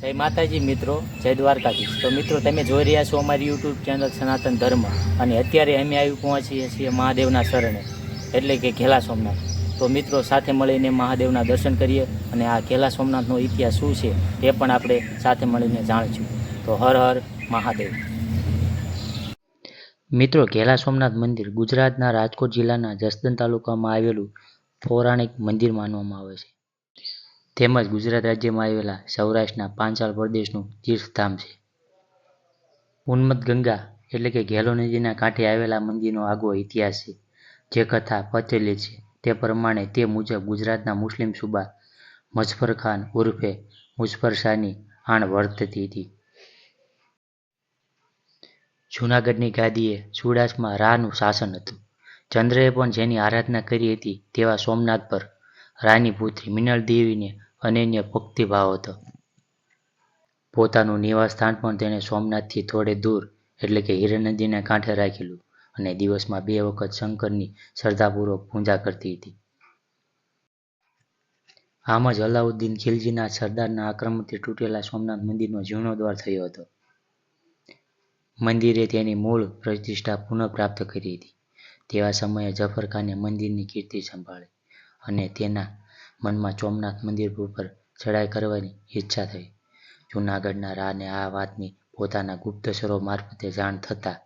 જય માતાજી મિત્રો, જય દ્વારકાધીશ. તો મિત્રો, તમે જોઈ રહ્યા છો અમારી યુટ્યુબ ચેનલ સનાતન ધર્મ અને અત્યારે અમે આવી પહોંચીએ છીએ મહાદેવના શરણે, એટલે કે ઘેલા સોમનાથ. તો મિત્રો, સાથે મળીને મહાદેવના દર્શન કરીએ અને આ ઘેલા સોમનાથનો ઇતિહાસ શું છે એ પણ આપણે સાથે મળીને જાણીશું. તો હર હર મહાદેવ. મિત્રો, ઘેલા સોમનાથ મંદિર ગુજરાતના રાજકોટ જિલ્લાના જસદન તાલુકામાં આવેલું પૌરાણિક મંદિર માનવામાં આવે છે. તેમજ ગુજરાત રાજ્યમાં આવેલા સૌરાષ્ટ્રના પાંચાળ પ્રદેશનું તીર્થધામ છે. ઉન્મત ગંગા એટલે કે ઘેલો નદીના કાંઠે આવેલા મંદિરનો આગવો ઇતિહાસ છે. જે કથા પચેલી છે. તે પ્રમાણે તે મુજબ ગુજરાતના મુસ્લિમ સુબા મજફર ખાન ઉર્ફે મુઝફર શાહની આણ વર્તતી હતી. જૂનાગઢની ગાદીએ ચુડાસમાં રાનું શાસન હતું. ચંદ્રએ પણ જેની આરાધના કરી હતી તેવા સોમનાથ પર રાની પુત્રી મિનળ દેવીને અનન્ય ભક્તિભાવ હતો. પોતાનું નિવાસસ્થાન પણ તેણે સોમનાથથી થોડે દૂર, એટલે કે હિરણ નદીના કાંઠે રાખેલું અને દિવસમાં બે વખત શંકરની શ્રદ્ધાપૂર્વક પૂજા કરતી હતી. આમ જ અલાઉદ્દીન ખિલજીના સરદારના આક્રમણથી તૂટેલા સોમનાથ મંદિરનો જીર્ણોદ્વાર થયો હતો. મંદિરે તેની મૂળ પ્રતિષ્ઠા પુનઃપ્રાપ્ત કરી હતી. તેવા સમયે જફર ખાને મંદિરની કીર્તિ સંભાળી અને તેના મનમાં સોમનાથ મંદિર ઉપર ચઢાઈ કરવાની ઈચ્છા થઈ. જૂનાગઢના રાને આ વાતની પોતાના ગુપ્તસરો મારફતે જાણ થતાં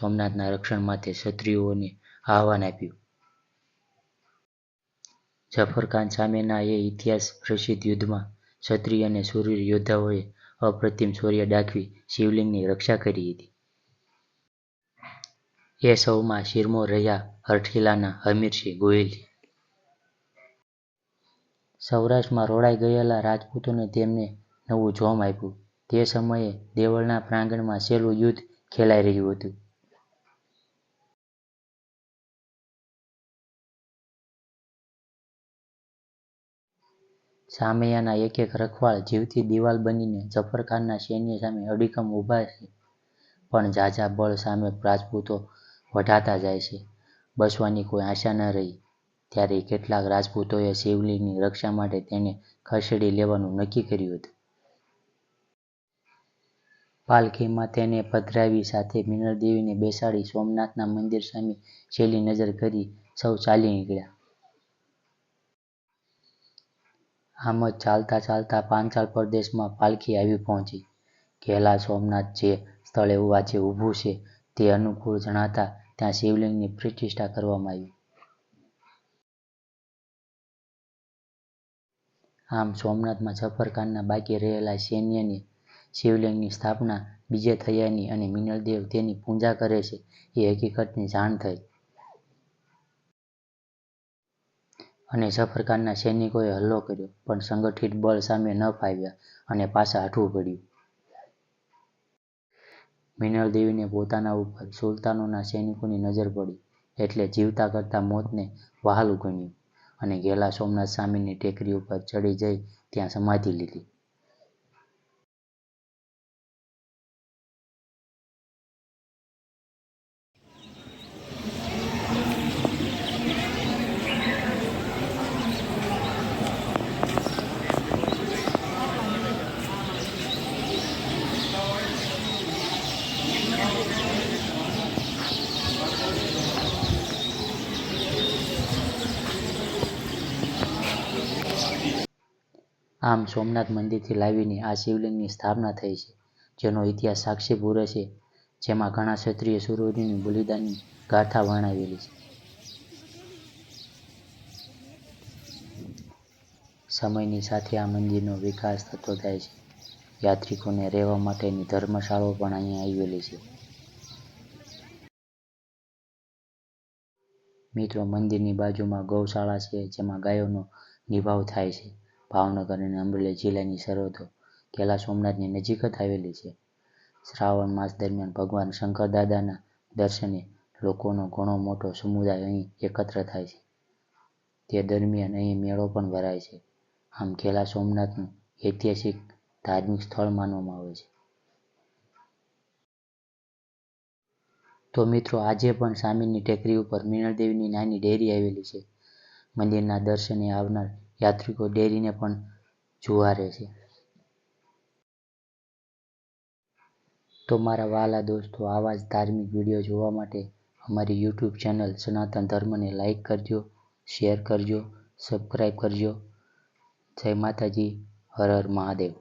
સોમનાથના રક્ષણ માટે ક્ષત્રિયોને આહવાન આપ્યું. જફર ખાન સામેના એ ઇતિહાસ પ્રસિદ્ધ યુદ્ધમાં ક્ષત્રિય અને શૂરવીર યોદ્ધાઓએ અપ્રતિમ શૌર્ય દાખવી શિવલિંગની રક્ષા કરી હતી. એ સૌમાં શિરમો રહ્યા હરઠીલાના હમીરસિંહ ગોહિલ સૌરાષ્ટ્રમાં રોડાઈ ગયેલા રાજપૂતોને તેમને નવું જોમ આપ્યું. તે સમયે દેવળના પ્રાંગણમાં છેલ્લું યુદ્ધ ખેલાઈ રહ્યું હતું. સામૈયાના એક એક રખવાળ જીવતી દિવાલ બનીને જફરખાનના સૈન્ય સામે અડીખમ ઊભા છે, પણ ઝાઝા બળ સામે રાજપૂતો વઢાતા જાય છે. બસવાની કોઈ આશા ન રહી. ત્યારે કેટલાક રાજપૂતોએ શિવલિંગની રક્ષા માટે તેને ખસેડી લેવાનું નક્કી કર્યું હતું. પાલખીમાં તેને પધરાવી સાથે મિનળદેવીને બેસાડી સોમનાથના મંદિર સામે છેલ્લી નજર કરી સૌ ચાલી નીકળ્યા. આમ જ ચાલતા ચાલતા પાંચાલ પ્રદેશમાં પાલખી આવી પહોંચી. ઘેલા સોમનાથ જે સ્થળે આજે ઊભું છે, તે અનુકૂળ જણાતા ત્યાં શિવલિંગની પ્રતિષ્ઠા કરવામાં આવી. આમ સોમનાથમાં જફરખાનના બાકી રહેલા સૈન્યની શિવલિંગની સ્થાપના બીજે થયાની અને મિનલદેવ તેની પૂજા કરે છે, એ હકીકતની જાણ થઈ. અને જફરખાનના સૈનિકોએ હલ્લો કર્યો, પણ સંગઠિત બળ સામે ન ફાવ્યા અને પાછા હટવું પડ્યું. મિનલદેવીને પોતાના ઉપર સુલતાનોના સૈનિકોની નજર પડી, એટલે જીવતા કરતા મોતને વહાલું ગણ્યું અને ગેલા સોમનાથ સામેની ટેકરી ઉપર ચડી જઈ ત્યાં સમાધિ લીધી. આમ સોમનાથ મંદિરથી લાવીને આ શિવલિંગની સ્થાપના થઈ છે, જેનો ઇતિહાસ સાક્ષી પૂરે છે, જેમાં ઘણા ક્ષત્રિય શૂરવીરોની બલિદાનની ગાથા વર્ણવેલી છે. સમયની સાથે આ મંદિરનો વિકાસ થતો જાય છે. યાત્રિકોને રહેવા માટેની ધર્મશાળાઓ પણ અહીંયા આવેલી છે. મિત્રો, મંદિરની બાજુમાં ગૌશાળા છે, જેમાં ગાયોનો નિભાવ થાય છે. ભાવનગર અને અમરેલી જિલ્લાની સરહદો કેલા સોમનાથની નજીક જ આવેલી છે. શ્રાવણ માસ દરમિયાન ભગવાન શંકર દર્શને લોકોનો ઘણો મોટો સમુદાય અહીં એકત્ર થાય છે. તે દરમિયાન અહીં મેળો પણ ભરાય છે. આમ કેલા સોમનાથનું ઐતિહાસિક ધાર્મિક સ્થળ માનવામાં આવે છે. તો મિત્રો, આજે પણ સામેની ટેકરી ઉપર મિનળદેવીની નાની ડેરી આવેલી છે. મંદિરના દર્શને આવનાર યાત્રિકો ડેરીને પણ જુવારે છે. તો મારા વાલા દોસ્તો, આવા જ ધાર્મિક વીડિયો જોવા માટે અમારી યુટ્યુબ ચેનલ સનાતન ધર્મને લાઈક કરજો, શેર કરજો સબસ્ક્રાઈબ કરજો. જય માતાજી, હર હર મહાદેવ.